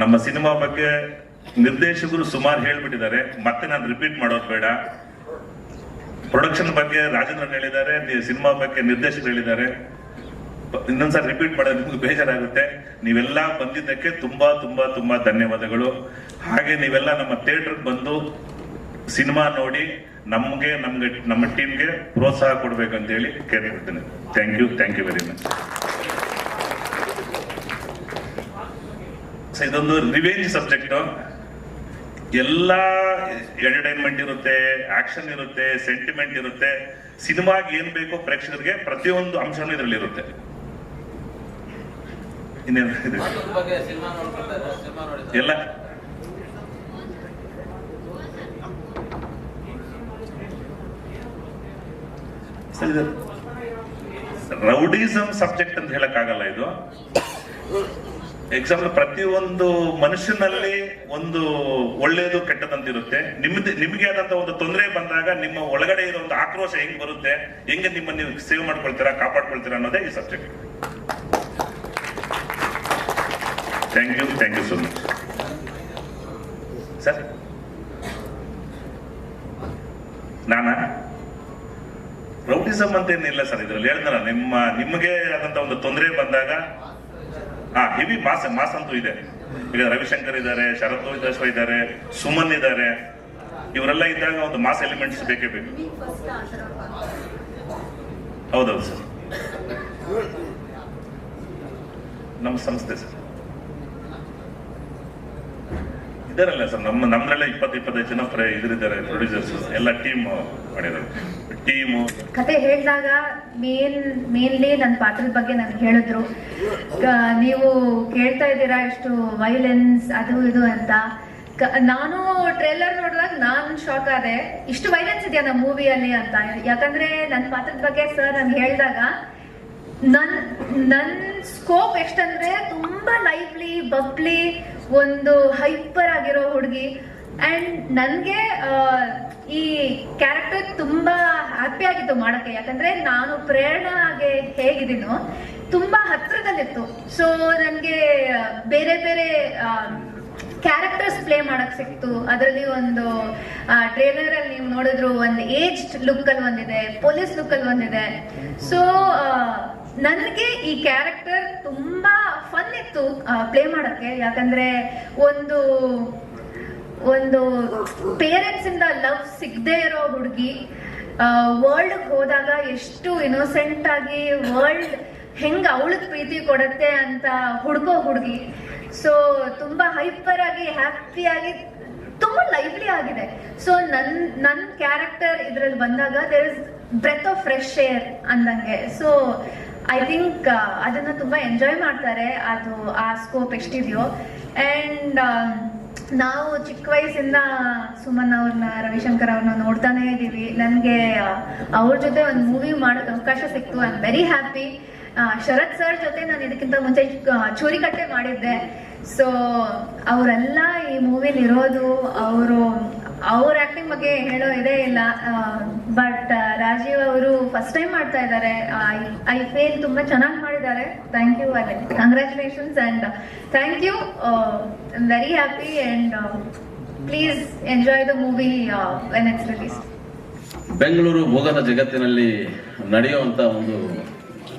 ನಮ್ಮ ಸಿನಿಮಾ ಬಗ್ಗೆ ನಿರ್ದೇಶಕರು ಸುಮಾರು ಹೇಳ್ಬಿಟ್ಟಿದ್ದಾರೆ. ಮತ್ತೆ ನಾನು ರಿಪೀಟ್ ಮಾಡೋದು ಬೇಡ. ಪ್ರೊಡಕ್ಷನ್ ಬಗ್ಗೆ ರಾಜೇಂದ್ರ ಹೇಳಿದ್ದಾರೆ ಸಿನಿಮಾ ಬಗ್ಗೆ ನಿರ್ದೇಶಕರು ಹೇಳಿದ್ದಾರೆ. ಇನ್ನೊಂದ್ಸಲ ರಿಪೀಟ್ ಮಾಡೋದು ನಿಮ್ಗೆ ಬೇಜಾರಾಗುತ್ತೆ. ನೀವೆಲ್ಲ ಬಂದಿದ್ದಕ್ಕೆ ತುಂಬಾ ತುಂಬಾ ತುಂಬಾ ಧನ್ಯವಾದಗಳು. ಹಾಗೆ ನೀವೆಲ್ಲ ನಮ್ಮ ಥಿಯೇಟರ್ ಬಂದು ಸಿನಿಮಾ ನೋಡಿ ನಮ್ಗೆ ನಮ್ಗೆ, ನಮ್ಮ ಟೀಮ್ಗೆ ಪ್ರೋತ್ಸಾಹ ಕೊಡ್ಬೇಕಂತ ಹೇಳಿ ಕೇಳಿರ್ತೇನೆ thank you thank you very much so ಇದೊಂದು ರಿವೆಂಜ್ ಸಬ್ಜೆಕ್ಟ್ ಎಲ್ಲ ಎಂಟರ್ಟೈನ್ಮೆಂಟ್ ಇರುತ್ತೆ ಆಕ್ಷನ್ ಇರುತ್ತೆ ಸೆಂಟಿಮೆಂಟ್ ಇರುತ್ತೆ. ಸಿನಿಮಾಗೆ ಏನ್ ಬೇಕೋ ಪ್ರೇಕ್ಷಕರಿಗೆ ಪ್ರತಿಯೊಂದು ಅಂಶನೂ ಇದರಲ್ಲಿ ಇರುತ್ತೆ ಎಲ್ಲ. ರೌಡಿಸಮ್ ಸಬ್ಜೆಕ್ಟ್ ಅಂತ ಹೇಳಕ್ಕಾಗಲ್ಲ ಇದು. ಎಕ್ಸಾಂಪಲ್ ಪ್ರತಿಯೊಂದು ಮನುಷ್ಯನಲ್ಲಿ ಒಂದು ಒಳ್ಳೆಯದು, ಕೆಟ್ಟದಂತಿರುತ್ತೆ. ನಿಮ್ದು, ನಿಮ್ಗೆ ಆದಂತ ಒಂದು ತೊಂದರೆ ಬಂದಾಗ ನಿಮ್ಮ ಒಳಗಡೆ ಇರೋ ಒಂದು ಆಕ್ರೋಶ ಹೆಂಗ್ ಬರುತ್ತೆ? ಹೆಂಗೆ ನಿಮ್ಮ ನೀವು ಸೇವ್ ಮಾಡ್ಕೊಳ್ತೀರಾ, ಕಾಪಾಡ್ಕೊಳ್ತೀರಾ ಅನ್ನೋದೇ ಈ subject thank you thank you so much sir ನಾನಾ? ರೌಟಿಸಮ್ ಅಂತ ಏನಿಲ್ಲ ಸರ್ ಇದ್ರಲ್ಲಿ. ಹೇಳ್ತಾರ ನಿಮ್ಮ, ನಿಮಗೆ ಆದಂತ ಒಂದು ತೊಂದರೆ ಬಂದಾಗ ಹಾ ಹೆವಿ ಮಾಸ ಮಾಸ ಅಂತೂ ಇದೆ. ಈಗ ರವಿಶಂಕರ್ ಇದ್ದಾರೆ, ಶರತ್ ದಾಶ್ವ ಇದ್ದಾರೆ, ಸುಮನ್ ಇದ್ದಾರೆ. ಇವರೆಲ್ಲ ಇದ್ದಾಗ ಒಂದು ಮಾಸ್ ಎಲಿಮೆಂಟ್ಸ್ ಬೇಕೇ ಬೇಕು. ಹೌದೌದು ಸರ್. ನಮ್ಮ ಸಂಸ್ಥೆ ಸರ್. ಇದಾರಲ್ಲ ಸರ್, ನಮ್ಮ ನಮ್ಮಲ್ಲೇ ಇಪ್ಪತ್ತು, ಇಪ್ಪತ್ತೈದು ಜನ ಪ್ರ- ಇದ್ರಿದ್ದಾರೆ ಪ್ರೊಡ್ಯೂಸರ್ಸ್ ಎಲ್ಲ ಟೀಮ್ ಮಾಡಿದ್ದಾರೆ ಟೀಮು ಕತೆ ಹೇಳಿದಾಗ ಮೇನ್, ಮೇನ್ಲಿ ನನ್ನ ಪಾತ್ರದ ಬಗ್ಗೆ ನನ್ಗೆ ಹೇಳಿದ್ರು. ನೀವು ಕೇಳ್ತಾ ಇದ್ದೀರಾ ಎಷ್ಟು ವೈಲೆನ್ಸ್ ಅದು, ಇದು ಅಂತ. ನಾನು ಟ್ರೇಲರ್ ನೋಡಿದಾಗ ನಾನು ಶಾಕ್ ಆದೆ. ಇಷ್ಟು ವೈಲೆನ್ಸ್ ಇದೆಯಾ ನಮ್ಮ ಮೂವಿಯಲ್ಲಿ ಅಂತ. ಯಾಕಂದ್ರೆ ನನ್ನ ಪಾತ್ರದ ಬಗ್ಗೆ ಸರ್ ನಾನು ಹೇಳಿದಾಗ ನನ್ ನನ್ ಸ್ಕೋಪ್ ಎಷ್ಟಂದ್ರೆ ತುಂಬಾ ಲೈವ್ಲಿ ಬಬ್ಲಿ ಒಂದು ಹೈಪರ್ ಆಗಿರೋ ಹುಡುಗಿ. ಅಂಡ್ ನನ್ಗೆ ಈ ಕ್ಯಾರೆಕ್ಟರ್ ತುಂಬಾ ಹ್ಯಾಪಿ ಆಗಿತ್ತು ಮಾಡಕ್ಕೆ. ಯಾಕಂದ್ರೆ ನಾನು ಪ್ರೇರಣಾಗೆ ಹೇಗಿದ್ದೀನೋ, ತುಂಬಾ ಹತ್ರದಲ್ಲಿತ್ತು. ಸೊ ನನ್ಗೆ ಬೇರೆ ಬೇರೆ ಕ್ಯಾರೆಕ್ಟರ್ಸ್ ಪ್ಲೇ ಮಾಡಕ್ ಸಿಕ್ತು. ಅದರಲ್ಲಿ ಒಂದು ಟ್ರೇಲರ್ ಅಲ್ಲಿ ನೀವು ನೋಡಿದ್ರು ಒಂದು ಏಜ್ ಲುಕ್ ಅಲ್ಲಿ ಒಂದಿದೆ ಪೊಲೀಸ್ ಲುಕ್ ಅಲ್ಲಿ ಒಂದಿದೆ. ಸೊ ನನಗೆ ಈ ಕ್ಯಾರೆಕ್ಟರ್ ತುಂಬಾ ಫನ್ ಇತ್ತು ಪ್ಲೇ ಮಾಡಕ್ಕೆ. ಯಾಕಂದ್ರೆ ಒಂದು ಒಂದು ಪೇರೆಂಟ್ಸ್ ಇಂದ ಲವ್ ಸಿಗದೆ ಇರೋ ಹುಡುಗಿ ವರ್ಲ್ಡ್ ಹೋದಾಗ ಎಷ್ಟು ಇನೋಸೆಂಟ್ ಆಗಿ ವರ್ಲ್ಡ್ ಹೆಂಗ್ ಅವಳಗ್ ಪ್ರೀತಿ ಕೊಡತ್ತೆ ಅಂತ ಹುಡ್ಕೋ ಹುಡುಗಿ. ಸೊ ತುಂಬಾ ಹೈಪರ್ ಆಗಿ ಹ್ಯಾಪಿ ಆಗಿ, ತುಂಬಾ ಲೈವ್ಲಿ ಆಗಿದೆ. ಸೊ ನನ್ ನನ್ನ ಕ್ಯಾರೆಕ್ಟರ್ ಇದ್ರಲ್ಲಿ ಬಂದಾಗ there is breath of fresh air ಅಂದಂಗೆ. ಸೊ ಐ ಥಿಂಕ್ ಅದನ್ನ ತುಂಬಾ ಎಂಜಾಯ್ ಮಾಡ್ತಾರೆ. ಅದು ಆ ಸ್ಕೋಪ್ ಎಷ್ಟಿದೆಯೋ. ಅಂಡ್ ನಾವು ಚಿಕ್ಕ ವಯಸ್ಸಿಂದ ಸುಮನ್ ಅವ್ರನ್ನ ರವಿಶಂಕರ್ ಅವ್ರನ್ನ ನೋಡ್ತಾನೆ ಇದೀವಿ ನನಗೆ ಅವ್ರ ಜೊತೆ ಒಂದು ಮೂವಿ ಮಾಡೋಕೆ ಅವಕಾಶ ಸಿಕ್ತು. I am very happy Sharath sir ಜೊತೆ ನಾನು ಇದಕ್ಕಿಂತ ಮುಂಚೆ ಚೂರಿ ಕಟ್ಟೆ ಮಾಡಿದ್ದೆ. ಸೊ ಅವರೆಲ್ಲ ಈ ಮೂವಿಲಿ ಇರೋದು, ಅವರು ಅವ್ರ ಆಕ್ಟಿಂಗ್ ಬಗ್ಗೆ ಹೇಳೋ ಇದೇ ಇಲ್ಲ. ಬಟ್ ರಾಜೀವ್ ಅವರು ಫಸ್ಟ್ ಟೈಮ್ ಮಾಡ್ತಾ ಇದ್ದಾರೆ. ಐ ಫೀಲ್ ತುಂಬಾ ಚೆನ್ನಾಗಿ ಮಾಡಿದ್ದಾರೆ. ಥ್ಯಾಂಕ್ ಯು ಅಲೆ congratulations and thank you very happy and please enjoy the movie when it's release Bengaluru ಭೂಗತ ಜಗತ್ತಿನಲ್ಲಿ ನಡೆಯುವಂತ ಒಂದು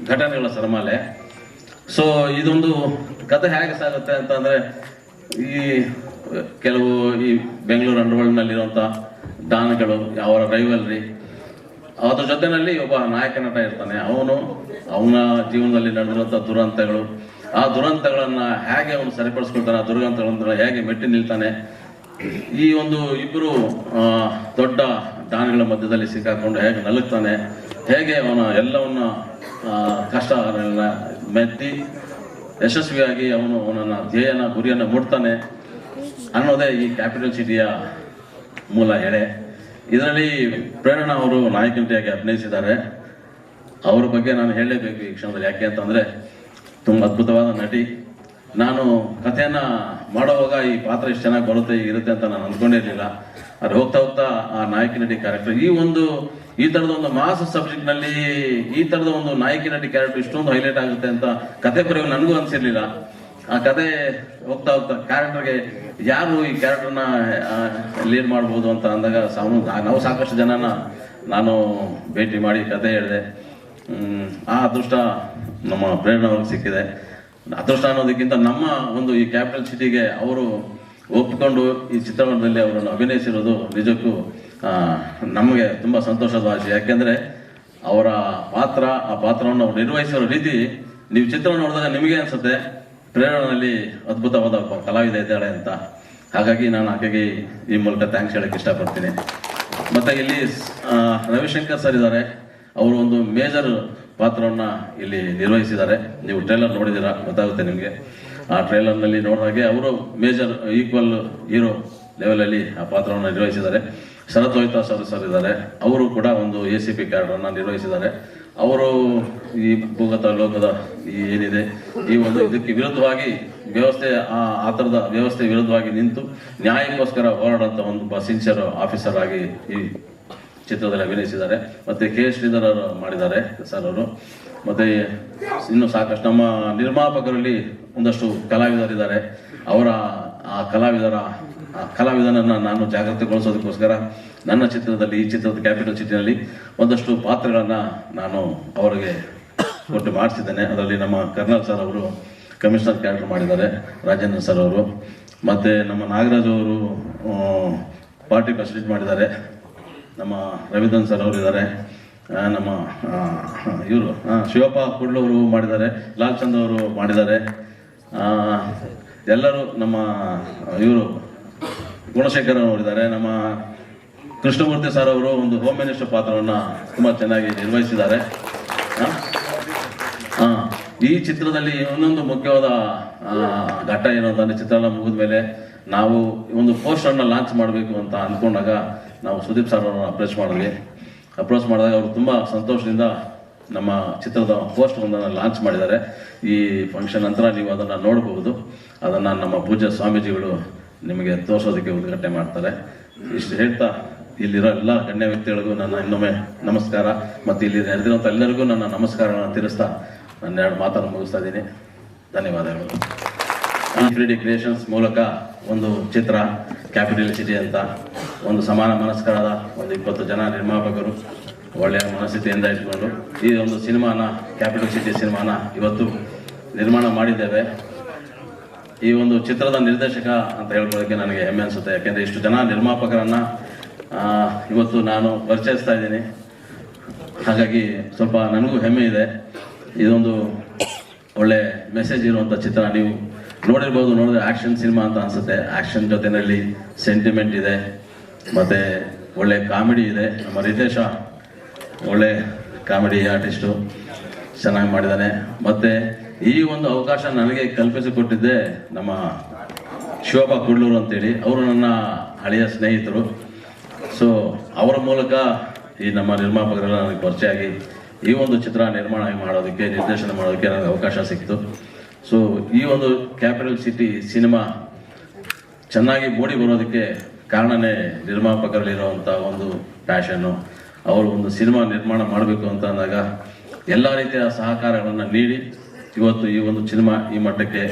ಘಟನೆಗಳ ಸರಮಾಲೆ. ಸೊ ಇದೊಂದು ಕಥೆ ಹೇಗೆ ಸಾಗುತ್ತೆ ಅಂತಂದ್ರೆ ಈ, ಕೆಲವು ಈ ಬೆಂಗಳೂರು ಅಂಡರ್ವರ್ಲ್ಡ್ನಲ್ಲಿರುವಂಥ ಡಾನ್ಗಳು, ಅವರ ರೈವಲ್ರಿ ಅದ್ರ ಜೊತೆನಲ್ಲಿ ಒಬ್ಬ ನಾಯಕ ನಟ ಇರ್ತಾನೆ. ಅವನು ಅವನ ಜೀವನದಲ್ಲಿ ನಡೆದಿರುವಂಥ ದುರಂತಗಳು. ಆ ದುರಂತಗಳನ್ನ ಹೇಗೆ ಅವನು ಸರಿಪಡಿಸ್ಕೊಳ್ತಾನೆ, ಆ ದುರಂತಗಳನ್ನ ಹೇಗೆ ಮೆಟ್ಟಿ ನಿಲ್ತಾನೆ, ಈ ಒಂದು ಇಬ್ಬರು ದೊಡ್ಡ ದಾನಿಗಳ ಮಧ್ಯದಲ್ಲಿ ಸಿಕ್ಕಾಕೊಂಡು ಹೇಗೆ ನಲುಗ್ತಾನೆ, ಹೇಗೆ ಅವನ ಎಲ್ಲವನ್ನ ಕಷ್ಟ ಮೆತ್ತಿ ಯಶಸ್ವಿಯಾಗಿ ಅವನು ಅವನನ್ನ ಧ್ಯೇಯನ ಗುರಿಯನ್ನ ಮುಟ್ತಾನೆ ಅನ್ನೋದೇ ಈ ಕ್ಯಾಪಿಟಲ್ ಸಿಟಿಯ ಮೂಲ ಎಳೆ ಇದರಲ್ಲಿ ಪ್ರೇರಣಾ ಅವರು ನಾಯಕನಟಿಯಾಗಿ ಅಭಿನಯಿಸಿದ್ದಾರೆ. ಅವ್ರ ಬಗ್ಗೆ ನಾನು ಹೇಳಲೇಬೇಕು ಈ ಕ್ಷಣದಲ್ಲಿ. ಯಾಕೆ ಅಂತಂದರೆ ತುಂಬ ಅದ್ಭುತವಾದ ನಟಿ. ನಾನು ಕಥೆಯನ್ನು ಮಾಡುವಾಗ ಈ ಪಾತ್ರ ಇಷ್ಟು ಚೆನ್ನಾಗಿ ಬರುತ್ತೆ ಇರುತ್ತೆ ಅಂತ ನಾನು ಅಂದ್ಕೊಂಡಿರಲಿಲ್ಲ ಅದು ಹೋಗ್ತಾ ಹೋಗ್ತಾ ಆ ನಾಯಕಿ ನಟಿ ಕ್ಯಾರೆಕ್ಟರ್ ಈ ಒಂದು, ಈ ಥರದ ಒಂದು ಮಾಸ್ ಸಬ್ಜೆಕ್ಟ್ನಲ್ಲಿ ಈ ಥರದ ಒಂದು ನಾಯಕಿ ನಟಿ ಕ್ಯಾರೆಕ್ಟರ್ ಇಷ್ಟೊಂದು ಹೈಲೈಟ್ ಆಗುತ್ತೆ ಅಂತ ಕತೆ ಬರೆಯುವ ನನಗೂ ಅನ್ಸಿರ್ಲಿಲ್ಲ. ಆ ಕತೆ ಹೋಗ್ತಾ ಹೋಗ್ತಾ ಕ್ಯಾರೆಕ್ಟರ್ಗೆ ಯಾರು ಈ ಕ್ಯಾರೆಕ್ಟರ್ನ ಲೀಡ್ ಮಾಡ್ಬೋದು ಅಂತ ಅಂದಾಗ ನಾವು ಸಾಕಷ್ಟು ಜನನ ನಾನು ಭೇಟಿ ಮಾಡಿ ಕತೆ ಹೇಳಿದೆ. ಆ ಅದೃಷ್ಟ ನಮ್ಮ ಪ್ರೇರಣೆ ಅವ್ರಿಗೆ ಸಿಕ್ಕಿದೆ. ಅದೃಷ್ಟ ಅನ್ನೋದಕ್ಕಿಂತ ನಮ್ಮ ಒಂದು ಈ ಕ್ಯಾಪಿಟಲ್ ಸಿಟಿಗೆ ಅವರು ಒಪ್ಪಿಕೊಂಡು ಈ ಚಿತ್ರರಂಗದಲ್ಲಿ ಅವರನ್ನು ಅಭಿನಯಿಸಿರೋದು ನಿಜಕ್ಕೂ ನಮಗೆ ತುಂಬ ಸಂತೋಷದ ವಿಷಯ ಯಾಕೆಂದರೆ ಅವರ ಪಾತ್ರ, ಆ ಪಾತ್ರವನ್ನು ಅವ್ರು ನಿರ್ವಹಿಸಿರೋ ರೀತಿ ನೀವು ಚಿತ್ರ ನೋಡಿದಾಗ ನಿಮಗೆ ಅನ್ಸುತ್ತೆ ಪ್ರೇರಣೆಯಲ್ಲಿ ಅದ್ಭುತವಾದ ಒಬ್ಬ ಕಲಾವಿದ ಇದ್ದಾಳೆ ಅಂತ. ಹಾಗಾಗಿ ನಾನು ಆಕೆಗೆ ಈ ಮೂಲಕ ಥ್ಯಾಂಕ್ಸ್ ಹೇಳಕ್ಕೆ ಇಷ್ಟಪಡ್ತೀನಿ. ಮತ್ತು ಇಲ್ಲಿ ರವಿಶಂಕರ್ ಸರ್ ಇದ್ದಾರೆ. ಅವರು ಒಂದು ಮೇಜರ್ ಪಾತ್ರವನ್ನ ಇಲ್ಲಿ ನಿರ್ವಹಿಸಿದ್ದಾರೆ. ನೀವು ಟ್ರೈಲರ್ ನೋಡಿದ್ದೀರಾ? ಗೊತ್ತಾಗುತ್ತೆ ನಿಮಗೆ. ಆ ಟ್ರೇಲರ್ನಲ್ಲಿ ನೋಡಿದಾಗೆ ಅವರು ಮೇಜರ್ ಈಕ್ವಲ್ ಹೀರೋ ಲೆವೆಲಲ್ಲಿ ಆ ಪಾತ್ರವನ್ನು ನಿರ್ವಹಿಸಿದ್ದಾರೆ. ಶರತ್ ಲೋಹಿತಾ ಸರ್ ಸರ್ ಇದ್ದಾರೆ. ಅವರು ಕೂಡ ಒಂದು ಎ ಸಿ ಪಿ ಕಾರ್ಡನ್ನು ನಿರ್ವಹಿಸಿದ್ದಾರೆ. ಅವರು ಈ ಭೂಗತ ಲೋಕದ ಈ ಏನಿದೆ, ಈ ಒಂದು ಇದಕ್ಕೆ ವಿರುದ್ಧವಾಗಿ ವ್ಯವಸ್ಥೆ, ಆ ಥರದ ವ್ಯವಸ್ಥೆ ವಿರುದ್ಧವಾಗಿ ನಿಂತು ನ್ಯಾಯಕ್ಕೋಸ್ಕರ ಹೋರಾಡುವಂಥ ಒಂದು ಸಿನ್ಸಿಯರ್ ಆಫೀಸರ್ ಆಗಿ ಈ ಚಿತ್ರದಲ್ಲಿ ಅಭಿನಯಿಸಿದ್ದಾರೆ. ಮತ್ತು ಕೆ. ಶ್ರೀಧರ್ ಅವರು ಮಾಡಿದ್ದಾರೆ, ಸರ್ ಅವರು. ಮತ್ತು ಇನ್ನು ಸಾಕಷ್ಟು ನಮ್ಮ ನಿರ್ಮಾಪಕರಲ್ಲಿ ಒಂದಷ್ಟು ಕಲಾವಿದರಿದ್ದಾರೆ. ಅವರ, ಆ ಕಲಾವಿದರ ಕಲಾವಿದನನ್ನ ನಾನು ಜಾಗೃತಿಗೊಳಿಸೋದಕ್ಕೋಸ್ಕರ ನನ್ನ ಚಿತ್ರದಲ್ಲಿ, ಈ ಚಿತ್ರದ ಕ್ಯಾಪಿಟಲ್ ಸಿಟಿನಲ್ಲಿ ಒಂದಷ್ಟು ಪಾತ್ರಗಳನ್ನು ನಾನು ಅವರಿಗೆ ಕೊಟ್ಟು ಮಾಡಿಸಿದ್ದೇನೆ. ಅದರಲ್ಲಿ ನಮ್ಮ ಕರ್ನಲ್ ಸರ್ ಅವರು ಕಮಿಷನರ್ ಕ್ಯಾರೆಕ್ಟರ್ ಮಾಡಿದ್ದಾರೆ, ರಾಜೇಂದ್ರ ಸರ್ ಅವರು. ಮತ್ತು ನಮ್ಮ ನಾಗರಾಜ್ ಅವರು ಪಾರ್ಟಿ ಪ್ರೆಸಿಡೆಂಟ್ ಮಾಡಿದ್ದಾರೆ. ನಮ್ಮ ರವಿಧನ್ ಸರ್ ಅವರು ಇದ್ದಾರೆ. ನಮ್ಮ ಇವರು ಶಿವಪ್ಪ ಕುಡ್ಲವರು ಮಾಡಿದ್ದಾರೆ, ಲಾಲ್ ಚಂದ್ ಅವರು ಮಾಡಿದ್ದಾರೆ. ಎಲ್ಲರೂ ನಮ್ಮ, ಇವರು ಗುಣಶೇಖರ್ ಅವರಿದ್ದಾರೆ. ನಮ್ಮ ಕೃಷ್ಣಮೂರ್ತಿ ಸರ್ ಅವರು ಒಂದು ಹೋಮ್ ಮಿನಿಸ್ಟರ್ ಪಾತ್ರವನ್ನು ತುಂಬ ಚೆನ್ನಾಗಿ ನಿರ್ವಹಿಸಿದ್ದಾರೆ. ಈ ಚಿತ್ರದಲ್ಲಿ ಇನ್ನೊಂದು ಮುಖ್ಯವಾದ ಘಟ್ಟ ಏನು ಅಂತಂದ್ರೆ ಚಿತ್ರಣ ಮುಗಿದ ಮೇಲೆ ನಾವು ಒಂದು ಪೋಸ್ಟರ್ ಅನ್ನ ಲಾಂಚ್ ಮಾಡಬೇಕು ಅಂತ ಅಂದ್ಕೊಂಡಾಗ ನಾವು ಸುದೀಪ್ ಸರ್ ಅವರನ್ನು ಅಪ್ರೋಚ್ ಮಾಡಿದ್ವಿ. ಅಪ್ರೋಚ್ ಮಾಡಿದಾಗ ಅವರು ತುಂಬ ಸಂತೋಷದಿಂದ ನಮ್ಮ ಚಿತ್ರದ ಪೋಸ್ಟರ್ ಒಂದನ್ನು ಲಾಂಚ್ ಮಾಡಿದ್ದಾರೆ. ಈ ಫಂಕ್ಷನ್ ನಂತರ ನೀವು ಅದನ್ನು ನೋಡಬಹುದು ಅದನ್ನು ನಮ್ಮ ಪೂಜ್ಯ ಸ್ವಾಮೀಜಿಗಳು ನಿಮಗೆ ತೋರಿಸೋದಕ್ಕೆ ಉದ್ಘಾಟನೆ ಮಾಡ್ತಾರೆ. ಇಷ್ಟು ಹೇಳ್ತಾ ಇಲ್ಲಿರೋ ಎಲ್ಲ ಗಣ್ಯ ವ್ಯಕ್ತಿಗಳಿಗೂ ನನ್ನ ಇನ್ನೊಮ್ಮೆ ನಮಸ್ಕಾರ. ಮತ್ತು ಇಲ್ಲಿ ನೆರೆದಿರುವಂಥ ಎಲ್ಲರಿಗೂ ನನ್ನ ನಮಸ್ಕಾರಗಳನ್ನು ತಿಳಿಸ್ತಾ ನನ್ನ ಎರಡು ಮಾತನ್ನು ಮುಗಿಸ್ತಾ ಇದ್ದೀನಿ. ಧನ್ಯವಾದಗಳು. ಡಿ ಕ್ರಿಯೇಷನ್ಸ್ ಮೂಲಕ ಒಂದು ಚಿತ್ರ ಕ್ಯಾಪಿಟಲ್ ಸಿಟಿ ಅಂತ ಒಂದು ಸಮಾನ ಮನಸ್ಕರಾದ ಒಂದು ಇಪ್ಪತ್ತು ಜನ ನಿರ್ಮಾಪಕರು ಒಳ್ಳೆಯ ಮನಸ್ಥಿತಿಯಿಂದ ಇಟ್ಕೊಂಡು ಈ ಒಂದು ಸಿನಿಮಾನ ಕ್ಯಾಪಿಟಲ್ ಸಿಟಿ ಸಿನಿಮಾನ ಇವತ್ತು ನಿರ್ಮಾಣ ಮಾಡಿದ್ದೇವೆ. ಈ ಒಂದು ಚಿತ್ರದ ನಿರ್ದೇಶಕ ಅಂತ ಹೇಳ್ಕೊಳ್ಳೋಕೆ ನನಗೆ ಹೆಮ್ಮೆ ಅನಿಸುತ್ತೆ. ಯಾಕೆಂದ್ರೆ ಇಷ್ಟು ಜನ ನಿರ್ಮಾಪಕರನ್ನ ಇವತ್ತು ನಾನು ಪರಿಚಯಿಸ್ತಾ ಇದ್ದೀನಿ. ಹಾಗಾಗಿ ಸ್ವಲ್ಪ ನನಗೂ ಹೆಮ್ಮೆ ಇದೆ. ಇದೊಂದು ಒಳ್ಳೆ ಮೆಸೇಜ್ ಇರುವಂತ ಚಿತ್ರ. ನೀವು ನೋಡಿರ್ಬೋದು, ನೋಡಿದ್ರೆ ಆಕ್ಷನ್ ಸಿನಿಮಾ ಅಂತ ಅನ್ಸುತ್ತೆ. ಆಕ್ಷನ್ ಜೊತೆನಲ್ಲಿ ಸೆಂಟಿಮೆಂಟ್ ಇದೆ. ಮತ್ತೆ ಒಳ್ಳೆ ಕಾಮಿಡಿ ಇದೆ. ನಮ್ಮ ರಿತೇಶ ಒಳ್ಳೆ ಕಾಮಿಡಿ ಆರ್ಟಿಸ್ಟು. ಚೆನ್ನಾಗಿ ಮಾಡಿದ್ದಾನೆ ಮತ್ತೆ ಈ ಒಂದು ಅವಕಾಶ ನನಗೆ ಕಲ್ಪಿಸಿಕೊಟ್ಟಿದ್ದೆ ನಮ್ಮ ಶಿವಪ್ಪ ಕುಡ್ಲೂರು ಅಂತೇಳಿ. ಅವರು ನನ್ನ ಹಳೆಯ ಸ್ನೇಹಿತರು. ಸೊ ಅವರ ಮೂಲಕ ಈ ನಮ್ಮ ನಿರ್ಮಾಪಕರೆಲ್ಲ ನನಗೆ ಪರಿಚಯ ಆಗಿ ಈ ಒಂದು ಚಿತ್ರ ನಿರ್ಮಾಣ ಮಾಡೋದಕ್ಕೆ, ನಿರ್ದೇಶನ ಮಾಡೋದಕ್ಕೆ ನನಗೆ ಅವಕಾಶ ಸಿಕ್ತು ಸೊ ಈ ಒಂದು ಕ್ಯಾಪಿಟಲ್ ಸಿಟಿ ಸಿನಿಮಾ ಚೆನ್ನಾಗಿ ಮೂಡಿ ಬರೋದಕ್ಕೆ ಕಾರಣನೇ ನಿರ್ಮಾಪಕರಲ್ಲಿರುವಂಥ ಒಂದು ಪ್ಯಾಷನ್ನು ಅವರು ಒಂದು ಸಿನಿಮಾ ನಿರ್ಮಾಣ ಮಾಡಬೇಕು ಅಂತ ಅಂದಾಗ ಎಲ್ಲ ರೀತಿಯ ಸಹಕಾರಗಳನ್ನು ನೀಡಿ ಇವತ್ತು ಈ ಒಂದು ಸಿನಿಮಾ ಈ ಮಟ್ಟಕ್ಕೆ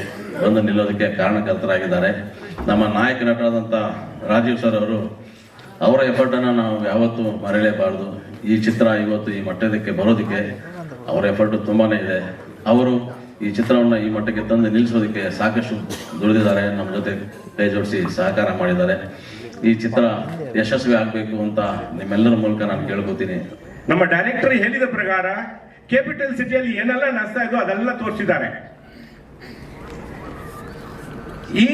ಬಂದು ನಿಲ್ಲೋದಕ್ಕೆ ಕಾರಣಕರ್ತರಾಗಿದ್ದಾರೆ. ನಮ್ಮ ನಾಯಕ ನಟರಾದಂಥ ರಾಜೀವ್ ಸರ್ ಅವರು ಅವರ ಎಫರ್ಟನ್ನು ನಾವು ಯಾವತ್ತೂ ಮರೆಯಲೇಬಾರ್ದು. ಈ ಚಿತ್ರ ಇವತ್ತು ಈ ಮಟ್ಟದಕ್ಕೆ ಬರೋದಕ್ಕೆ ಅವರ ಎಫರ್ಟ್ ತುಂಬಾ ಇದೆ. ಅವರು ಈ ಚಿತ್ರವನ್ನು ಈ ಮಟ್ಟಕ್ಕೆ ತಂದು ನಿಲ್ಲಿಸೋದಕ್ಕೆ ಸಾಕಷ್ಟು ದುಡಿದಿದ್ದಾರೆ. ನಮ್ಮ ಜೊತೆ ಕೈ ಜೋಡಿಸಿ ಸಹಕಾರ ಮಾಡಿದ್ದಾರೆ. ಈ ಚಿತ್ರ ಯಶಸ್ವಿ ಆಗಬೇಕು ಅಂತ ನಿಮ್ಮೆಲ್ಲರ ಮೂಲಕ ನಾನು ಕೇಳ್ಕೊತೀನಿ. ನಮ್ಮ ಡೈರೆಕ್ಟರ್ ಹೇಳಿದ ಪ್ರಕಾರ ಕ್ಯಾಪಿಟಲ್ ಸಿಟಿಯಲ್ಲಿ ಏನೆಲ್ಲ ನಷ್ಟ ಇದೋ ಅದೆಲ್ಲ ತೋರಿಸಿದ್ದಾರೆ. ಈ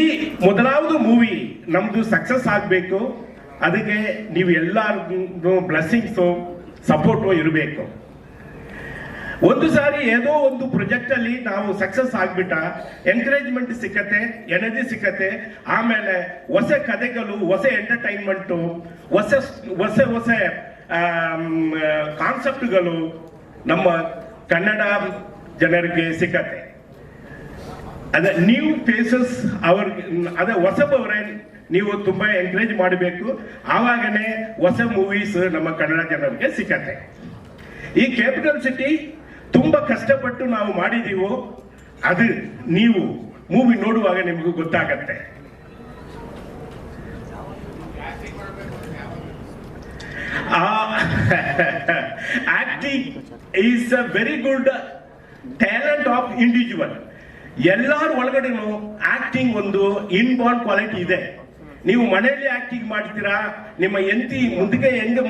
ಮೊದಲಾವುದು ಮೂವಿ ನಮ್ದು ಸಕ್ಸಸ್ ಆಗಬೇಕು, ಅದಕ್ಕೆ ನೀವು ಎಲ್ಲಾರ್ದು ಬ್ಲೆಸ್ಸಿಂಗ್ಸು ಸಪೋರ್ಟು ಇರಬೇಕು. ಒಂದು ಸಾರಿ ಏನೋ ಒಂದು ಪ್ರಾಜೆಕ್ಟ್ ಅಲ್ಲಿ ನಾವು ಸಕ್ಸಸ್ ಆಗ್ಬಿಟ್ಟ ಎನ್ಕರೇಜ್ಮೆಂಟ್ ಸಿಕ್ಕತ್ತೆ ಎನರ್ಜಿ ಸಿಕ್ಕತ್ತೆ, ಆಮೇಲೆ ಹೊಸ ಕಥೆಗಳು ಹೊಸ ಎಂಟರ್ಟೈನ್ಮೆಂಟು ಹೊಸ ಹೊಸ ಹೊಸ ಕಾನ್ಸೆಪ್ಟ್ಗಳು ನಮ್ಮ ಕನ್ನಡ ಜನರಿಗೆ ಸಿಕ್ಕತ್ತೆ. ಅದ ನ್ಯೂ ಫೇಸಸ್ ಅವ್ರ, ಅದ ಹೊಸಬವರೇ ನೀವು ತುಂಬಾ ಎಂಕರೇಜ್ ಮಾಡಬೇಕು. ಆವಾಗನೇ ಹೊಸ ಮೂವೀಸ್ ನಮ್ಮ ಕನ್ನಡ ಜನರಿಗೆ ಸಿಕ್ಕತ್ತೆ. ಈ ಕ್ಯಾಪಿಟಲ್ ಸಿಟಿ ತುಂಬಾ ಕಷ್ಟಪಟ್ಟು ನಾವು ಮಾಡಿದೀವೋ, ಅದು ನೀವು ಮೂವಿ ನೋಡುವಾಗ ನಿಮಗೂ ಗೊತ್ತಾಗತ್ತೆ. Acting is a very good talent of individual ಎಲ್ಲರ ಒಳಗಡೆನೂ ಆಕ್ಟಿಂಗ್ ಒಂದು ಇನ್ಬಾರ್ನ್ ಕ್ವಾಲಿಟಿ ಇದೆ. ನೀವು ಮನೆಯಲ್ಲಿ ಆಕ್ಟಿಂಗ್ ಮಾಡ್ತೀರಾ? ನಿಮ್ಮ ಎಂತಿ ಮುಂದಕ್ಕೆ ಹೆಂಗ್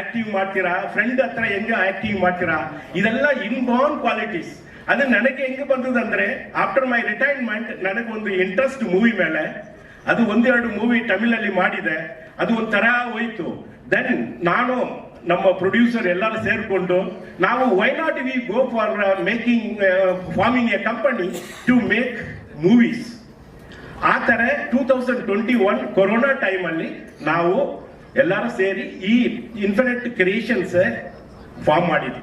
ಆಕ್ಟಿಂಗ್ ಮಾಡ್ತೀರಾ? ಫ್ರೆಂಡ್ ಹತ್ರ ಹೆಂಗೆ ಆಕ್ಟಿಂಗ್ ಮಾಡ್ತೀರಾ? ಇದೆಲ್ಲ ಇನ್ಬಾರ್ನ್ ಕ್ವಾಲಿಟೀಸ್ ಅದು ನನಗೆ ಹೆಂಗ್ ಬಂದದಂದ್ರೆ ಆಫ್ಟರ್ ಮೈ ರಿಟೈರ್ಮೆಂಟ್ ನನಗೆ ಒಂದು ಇಂಟ್ರೆಸ್ಟ್ ಮೂವಿ ಮೇಲೆ, ಅದು ಒಂದೆರಡು ಮೂವಿ ತಮಿಳಲ್ಲಿ ಮಾಡಿದೆ. ಅದು ಒಂಥರ ಹೋಯ್ತು. ದೆನ್ ನಾನು ನಮ್ಮ ಪ್ರೊಡ್ಯೂಸರ್ ಎಲ್ಲರೂ ಸೇರಿಕೊಂಡು ನಾವು why not we go for making farming a company to make movies ಆ ತರ two thousand twenty one corona ಟೈಮಲ್ಲಿ ನಾವು ಎಲ್ಲರೂ ಸೇರಿ ಈ ಇನ್ಫಿನಿಟ್ ಕ್ರಿಯೇಷನ್ಸ್ ಫಾರ್ಮ್ ಮಾಡಿದ್ವಿ.